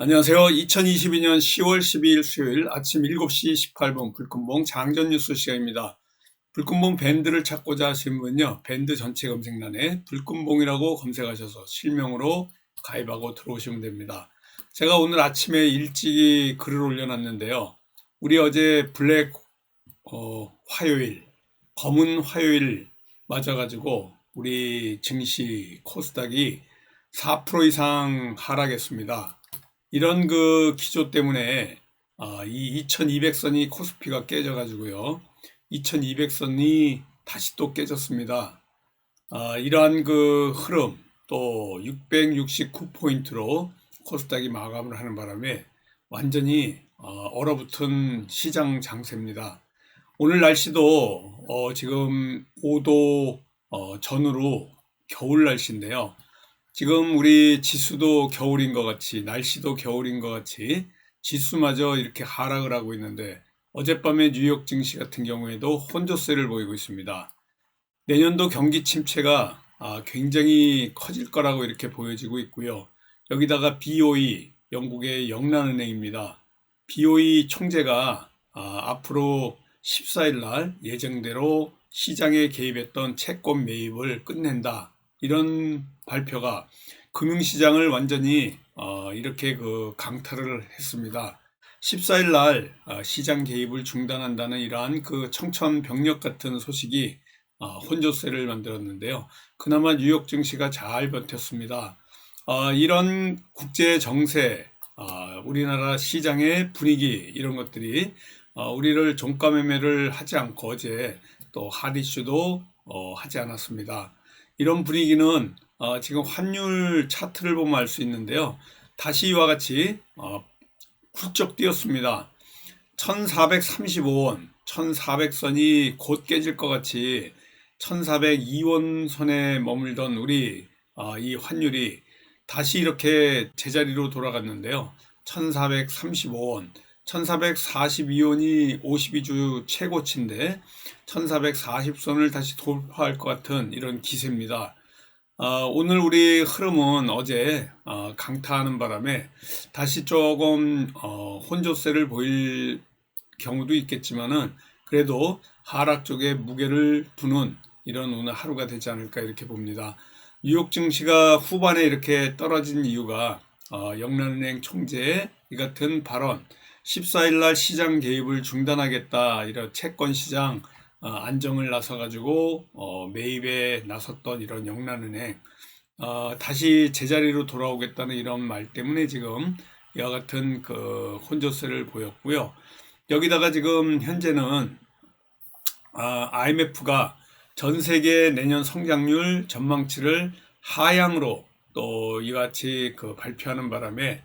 안녕하세요. 2022년 10월 12일 수요일 아침 7시 18분 불금봉 장전 뉴스 시간입니다. 불금봉 밴드를 찾고자 하신 분은요. 밴드 전체 검색란에 불금봉이라고 검색하셔서 실명으로 가입하고 들어오시면 됩니다. 제가 오늘 아침에 일찍이 글을 올려놨는데요. 우리 어제 블랙 어, 화요일, 검은 화요일 맞아가지고 우리 증시 코스닥이 4% 이상 하락했습니다. 이런 그 기조 때문에 아, 이 2200선이 코스피가 깨져 가지고요. 2200선이 다시 또 깨졌습니다. 아, 이러한 그 흐름 또 669포인트로 코스닥이 마감을 하는 바람에 완전히 어, 얼어붙은 시장 장세입니다. 오늘 날씨도 어, 지금 5도 어, 전후로 겨울 날씨인데요. 지금 우리 지수도 겨울인 것 같이 날씨도 겨울인 것 같이 지수마저 이렇게 하락을 하고 있는데 어젯밤에 뉴욕 증시 같은 경우에도 혼조세를 보이고 있습니다. 내년도 경기 침체가 아, 굉장히 커질 거라고 이렇게 보여지고 있고요. 여기다가 BOE 영국의 영란은행입니다. BOE 총재가 아, 앞으로 14일 날 예정대로 시장에 개입했던 채권 매입을 끝낸다. 이런 발표가 금융시장을 완전히 어, 이렇게 그 강탈을 했습니다. 14일 날 어, 시장 개입을 중단한다는 이러한 그 청천벽력 같은 소식이 어, 혼조세를 만들었는데요. 그나마 뉴욕 증시가 잘 버텼습니다. 어, 이런 국제 정세, 어, 우리나라 시장의 분위기 이런 것들이 어, 우리를 종가 매매를 하지 않고 어제 또 하디슈도 어, 하지 않았습니다. 이런 분위기는 어, 지금 환율 차트를 보면 알 수 있는데요. 다시 이와 같이 어, 훌쩍 뛰었습니다. 1435원, 1400선이 곧 깨질 것 같이 1402원 선에 머물던 우리 어, 이 환율이 다시 이렇게 제자리로 돌아갔는데요. 1435원, 1442원이 52주 최고치인데 1440선을 다시 돌파할 것 같은 이런 기세입니다. 어, 오늘 우리 흐름은 어제 어, 강타하는 바람에 다시 조금 어, 혼조세를 보일 경우도 있겠지만은 그래도 하락 쪽에 무게를 두는 이런 오늘 하루가 되지 않을까 이렇게 봅니다. 뉴욕 증시가 후반에 이렇게 떨어진 이유가 어, 영란은행 총재의 이 같은 발언, 14일 날 시장 개입을 중단하겠다 이런 채권 시장 어, 안정을 나서 가지고 어, 매입에 나섰던 이런 영란은행 어, 다시 제자리로 돌아오겠다는 이런 말 때문에 지금 이와 같은 그 혼조세를 보였고요. 여기다가 지금 현재는 아, IMF가 전 세계 내년 성장률 전망치를 하향으로 또 이같이 그 발표하는 바람에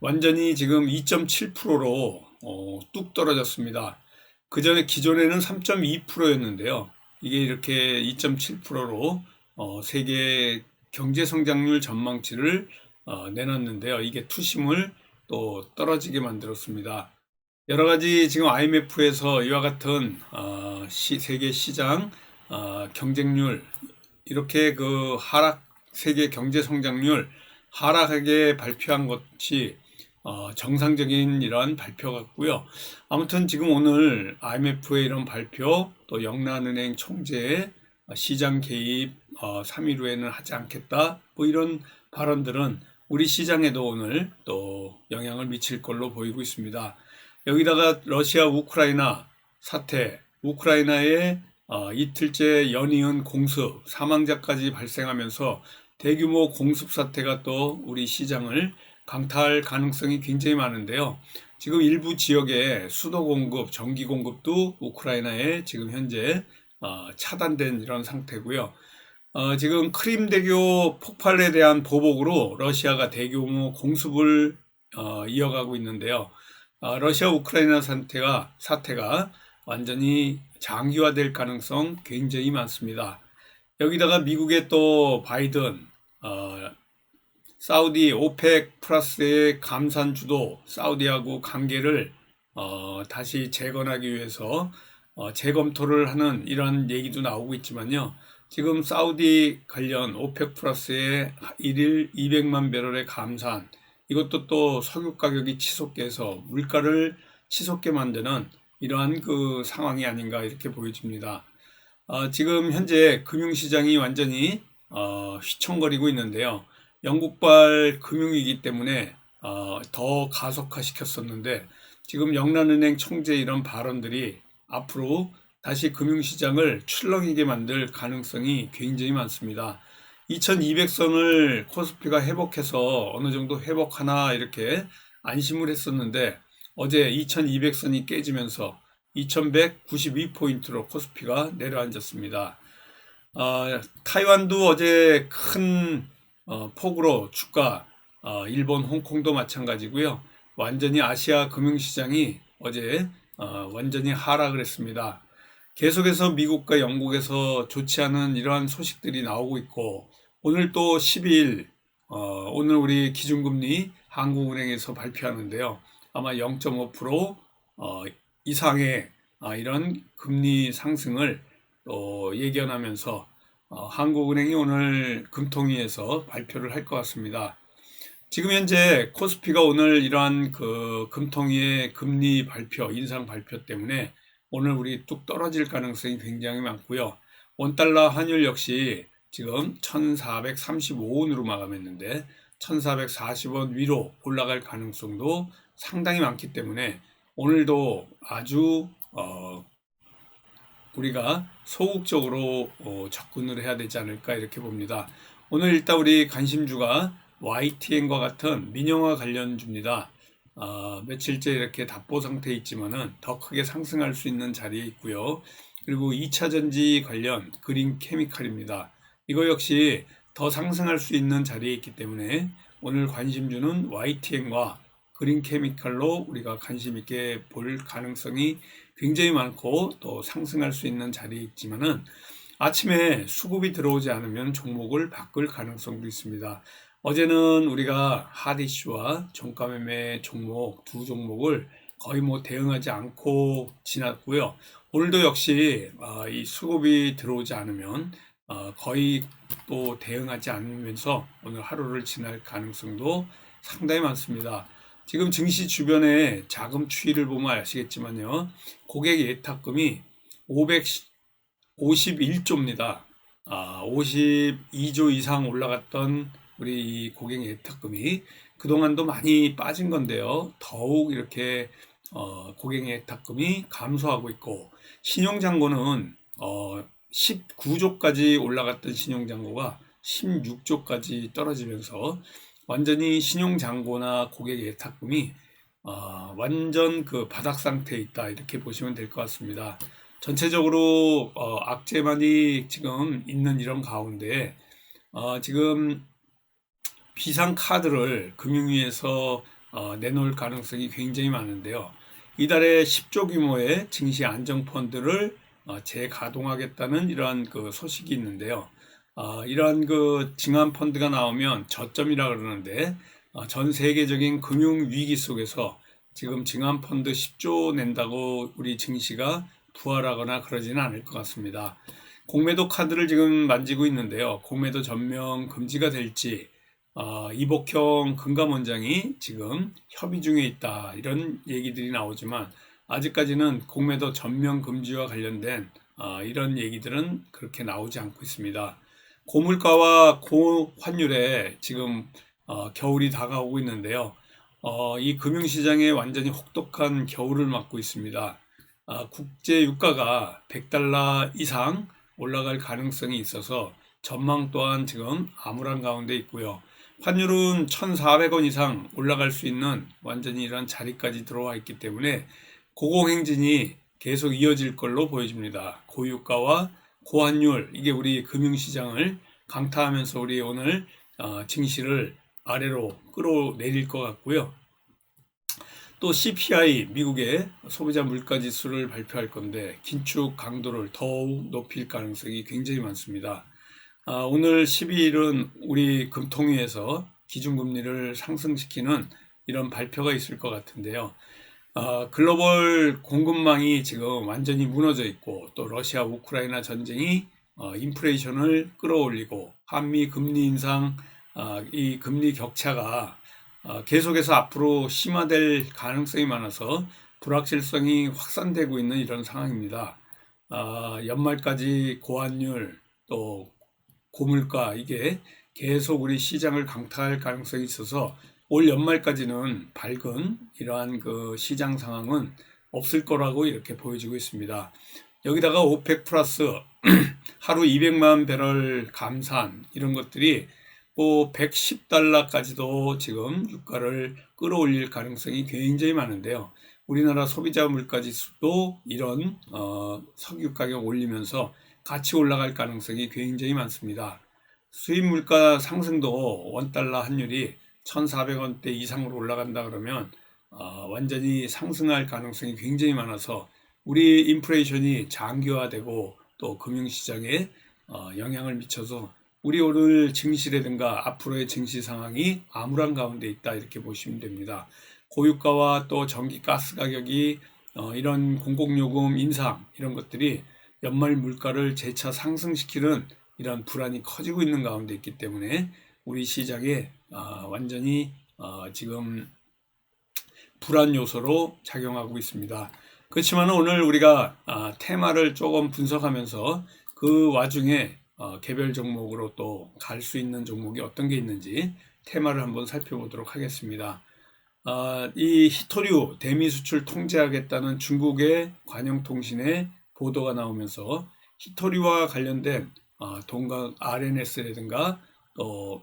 완전히 지금 2.7%로 어, 뚝 떨어졌습니다. 그 전에 기존에는 3.2%였는데요. 이게 이렇게 2.7%로 어, 세계 경제 성장률 전망치를 어, 내놨는데요. 이게 투심을 또 떨어지게 만들었습니다. 여러 가지 지금 IMF에서 이와 같은 어, 시, 세계 시장 어, 경쟁률 이렇게 그 하락 세계 경제 성장률 하락하게 발표한 것이 어, 정상적인 이러한 발표 같고요. 아무튼 지금 오늘 IMF의 이런 발표, 또 영란은행 총재의 시장 개입 어, 3일 후에는 하지 않겠다, 뭐 이런 발언들은 우리 시장에도 오늘 또 영향을 미칠 걸로 보이고 있습니다. 여기다가 러시아 우크라이나 사태, 우크라이나의 어, 이틀째 연이은 공습, 사망자까지 발생하면서 대규모 공습 사태가 또 우리 시장을 강탈 가능성이 굉장히 많은데요. 지금 일부 지역의 수도 공급, 전기 공급도 우크라이나에 지금 현재 어, 차단된 이런 상태고요. 어, 지금 크림대교 폭발에 대한 보복으로 러시아가 대규모 공습을 어, 이어가고 있는데요. 어, 러시아 우크라이나 사태가 사태가 완전히 장기화될 가능성 굉장히 많습니다. 여기다가 미국의 또 바이든 어, 사우디 오펙 플러스의 감산 주도 사우디하고 관계를 어, 다시 재건하기 위해서 어, 재검토를 하는 이런 얘기도 나오고 있지만요. 지금 사우디 관련 오펙 플러스의 일일 200만 배럴의 감산 이것도 또 석유 가격이 치솟게해서 물가를 치솟게 만드는 이러한 그 상황이 아닌가 이렇게 보여집니다. 어, 지금 현재 금융시장이 완전히 어, 휘청거리고 있는데요. 영국발 금융위기 때문에 어, 더 가속화시켰었는데 지금 영란은행 총재 이런 발언들이 앞으로 다시 금융시장을 출렁이게 만들 가능성이 굉장히 많습니다. 2200선을 코스피가 회복해서 어느 정도 회복하나 이렇게 안심을 했었는데 어제 2200선이 깨지면서 2192포인트로 코스피가 내려앉았습니다. 어, 타이완도 어제 큰 어, 폭으로 주가, 어, 일본, 홍콩도 마찬가지고요. 완전히 아시아 금융시장이 어제 어, 완전히 하락을 했습니다. 계속해서 미국과 영국에서 좋지 않은 이러한 소식들이 나오고 있고 오늘 또 12일 어, 오늘 우리 기준금리 한국은행에서 발표하는데요. 아마 0.5% 어, 이상의 아, 이런 금리 상승을 또 예견하면서 어, 한국은행이 오늘 금통위에서 발표를 할 것 같습니다. 지금 현재 코스피가 오늘 이러한 그 금통위의 금리 발표, 인상 발표 때문에 오늘 우리 뚝 떨어질 가능성이 굉장히 많고요. 원달러 환율 역시 지금 1435원으로 마감했는데 1440원 위로 올라갈 가능성도 상당히 많기 때문에 오늘도 아주 어, 우리가 소극적으로 어, 접근을 해야 되지 않을까 이렇게 봅니다. 오늘 일단 우리 관심주가 YTN과 같은 민영화 관련주입니다. 어, 며칠째 이렇게 답보 상태에 있지만은 더 크게 상승할 수 있는 자리에 있고요. 그리고 2차 전지 관련 그린 케미칼입니다. 이거 역시 더 상승할 수 있는 자리에 있기 때문에 오늘 관심주는 YTN과 그린 케미칼로 우리가 관심 있게 볼 가능성이 굉장히 많고 또 상승할 수 있는 자리에 있지만은 아침에 수급이 들어오지 않으면 종목을 바꿀 가능성도 있습니다. 어제는 우리가 하디슈와 종가매매 종목 두 종목을 거의 뭐 대응하지 않고 지났고요. 오늘도 역시 어, 이 수급이 들어오지 않으면 어, 거의 또 대응하지 않으면서 오늘 하루를 지날 가능성도 상당히 많습니다. 지금 증시 주변에 자금 추이를 보면 아시겠지만요. 고객 예탁금이 551조입니다. 아, 52조 이상 올라갔던 우리 고객 예탁금이 그동안도 많이 빠진 건데요. 더욱 이렇게 어, 고객 예탁금이 감소하고 있고 신용잔고는 어, 19조까지 올라갔던 신용잔고가 16조까지 떨어지면서 완전히 신용잔고나 고객 예탁금이 어, 완전 그 바닥 상태에 있다 이렇게 보시면 될 것 같습니다. 전체적으로 어, 악재만이 지금 있는 이런 가운데 어, 지금 비상 카드를 금융위에서 어, 내놓을 가능성이 굉장히 많은데요. 이달에 10조 규모의 증시 안정 펀드를 어, 재가동하겠다는 이러한 그 소식이 있는데요. 어, 이러한 그 증안 펀드가 나오면 저점이라 그러는데 어, 전 세계적인 금융 위기 속에서 지금 증안 펀드 10조 낸다고 우리 증시가 부활하거나 그러지는 않을 것 같습니다. 공매도 카드를 지금 만지고 있는데요. 공매도 전면 금지가 될지 어, 이복형 금감원장이 지금 협의 중에 있다 이런 얘기들이 나오지만 아직까지는 공매도 전면 금지와 관련된 어, 이런 얘기들은 그렇게 나오지 않고 있습니다. 고물가와 고환율에 지금 어, 겨울이 다가오고 있는데요. 어, 이 금융시장에 완전히 혹독한 겨울을 맞고 있습니다. 아, 국제 유가가 100달러 이상 올라갈 가능성이 있어서 전망 또한 지금 암울한 가운데 있고요. 환율은 1,400원 이상 올라갈 수 있는 완전히 이런 자리까지 들어와 있기 때문에 고공행진이 계속 이어질 걸로 보여집니다. 고유가와 고환율 이게 우리 금융시장을 강타하면서 우리 오늘 어, 증시를 아래로 끌어내릴 것 같고요. 또 CPI 미국의 소비자 물가 지수를 발표할 건데 긴축 강도를 더욱 높일 가능성이 굉장히 많습니다. 아, 오늘 12일은 우리 금통위에서 기준금리를 상승시키는 이런 발표가 있을 것 같은데요. 어, 글로벌 공급망이 지금 완전히 무너져 있고 또 러시아 우크라이나 전쟁이 어, 인플레이션을 끌어올리고 한미 금리 인상 어, 이 금리 격차가 어, 계속해서 앞으로 심화될 가능성이 많아서 불확실성이 확산되고 있는 이런 상황입니다. 아, 연말까지 고환율 또 고물가 이게 계속 우리 시장을 강타할 가능성이 있어서 올 연말까지는 밝은 이러한 그 시장 상황은 없을 거라고 이렇게 보여지고 있습니다. 여기다가 오펙 플러스 하루 200만 배럴 감산 이런 것들이 뭐 110달러까지도 지금 유가를 끌어올릴 가능성이 굉장히 많은데요. 우리나라 소비자 물가 지수도 이런 어, 석유 가격 올리면서 같이 올라갈 가능성이 굉장히 많습니다. 수입 물가 상승도 원달러 환율이 1,400원대 이상으로 올라간다 그러면 어, 완전히 상승할 가능성이 굉장히 많아서 우리 인플레이션이 장기화되고 또 금융시장에 어, 영향을 미쳐서 우리 오늘 증시라든가 앞으로의 증시 상황이 암울한 가운데 있다 이렇게 보시면 됩니다. 고유가와 또 전기 가스 가격이 어, 이런 공공요금 인상 이런 것들이 연말 물가를 재차 상승시키는 이런 불안이 커지고 있는 가운데 있기 때문에 우리 시장에 어, 완전히 어, 지금 불안 요소로 작용하고 있습니다. 그렇지만 오늘 우리가 아, 테마를 조금 분석하면서 그 와중에 어, 개별 종목으로 또 갈 수 있는 종목이 어떤 게 있는지 테마를 한번 살펴보도록 하겠습니다. 아, 이 히토류 대미 수출 통제하겠다는 중국의 관영통신의 보도가 나오면서 히토류와 관련된 아, 동강 RNS라든가 또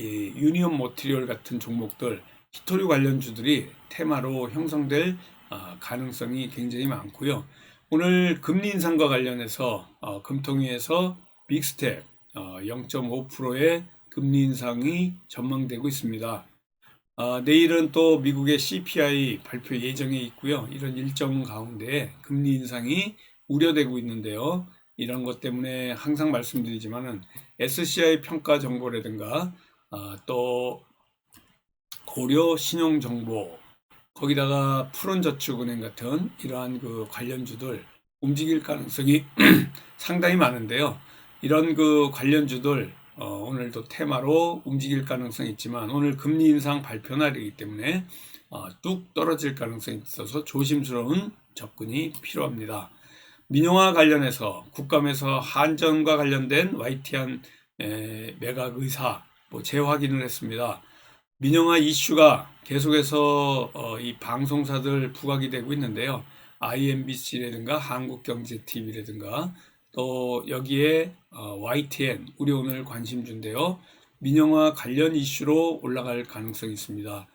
이 유니온 모티리얼 같은 종목들 히토류 관련주들이 테마로 형성될 아, 가능성이 굉장히 많고요. 오늘 금리 인상과 관련해서 어, 금통위에서 빅스텝 어, 0.5%의 금리 인상이 전망되고 있습니다. 어, 내일은 또 미국의 CPI 발표 예정에 있고요. 이런 일정 가운데 금리 인상이 우려되고 있는데요. 이런 것 때문에 항상 말씀드리지만은 SCI 평가 정보라든가 어, 또 고려 신용 정보 거기다가 푸른저축은행 같은 이러한 그 관련주들 움직일 가능성이 상당히 많은데요. 이런 그 관련주들 어, 오늘도 테마로 움직일 가능성이 있지만 오늘 금리 인상 발표 날이기 때문에 어, 뚝 떨어질 가능성이 있어서 조심스러운 접근이 필요합니다. 민영화 관련해서 국감에서 한전과 관련된 YT한 에, 매각 의사 뭐 재확인을 했습니다. 민영화 이슈가 계속해서 어, 이 방송사들 부각이 되고 있는데요. IMBC라든가 한국경제TV라든가 또 여기에 어, YTN 우리 오늘 관심 준데요. 민영화 관련 이슈로 올라갈 가능성이 있습니다.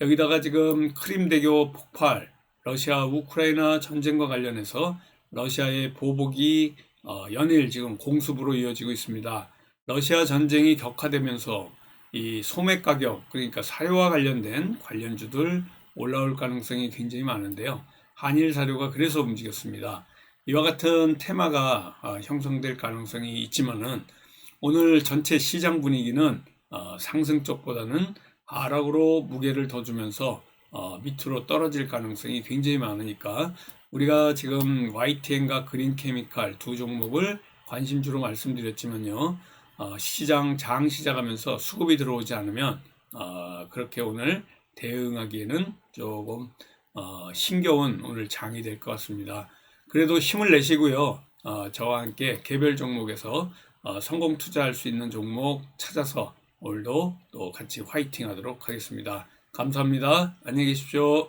여기다가 지금 크림대교 폭발, 러시아 우크라이나 전쟁과 관련해서 러시아의 보복이 어, 연일 지금 공습으로 이어지고 있습니다. 러시아 전쟁이 격화되면서 이 소매 가격 그러니까 사료와 관련된 관련주들 올라올 가능성이 굉장히 많은데요. 한일 사료가 그래서 움직였습니다. 이와 같은 테마가 어, 형성될 가능성이 있지만은 오늘 전체 시장 분위기는 어, 상승 쪽보다는 하락으로 무게를 더 주면서 어, 밑으로 떨어질 가능성이 굉장히 많으니까 우리가 지금 YTN과 그린 케미칼 두 종목을 관심주로 말씀드렸지만요. 어, 시장 장 시작하면서 수급이 들어오지 않으면 어, 그렇게 오늘 대응하기에는 조금 어, 힘겨운 오늘 장이 될 것 같습니다. 그래도 힘을 내시고요. 어, 저와 함께 개별 종목에서 어, 성공 투자할 수 있는 종목 찾아서 오늘도 또 같이 화이팅 하도록 하겠습니다. 감사합니다. 안녕히 계십시오.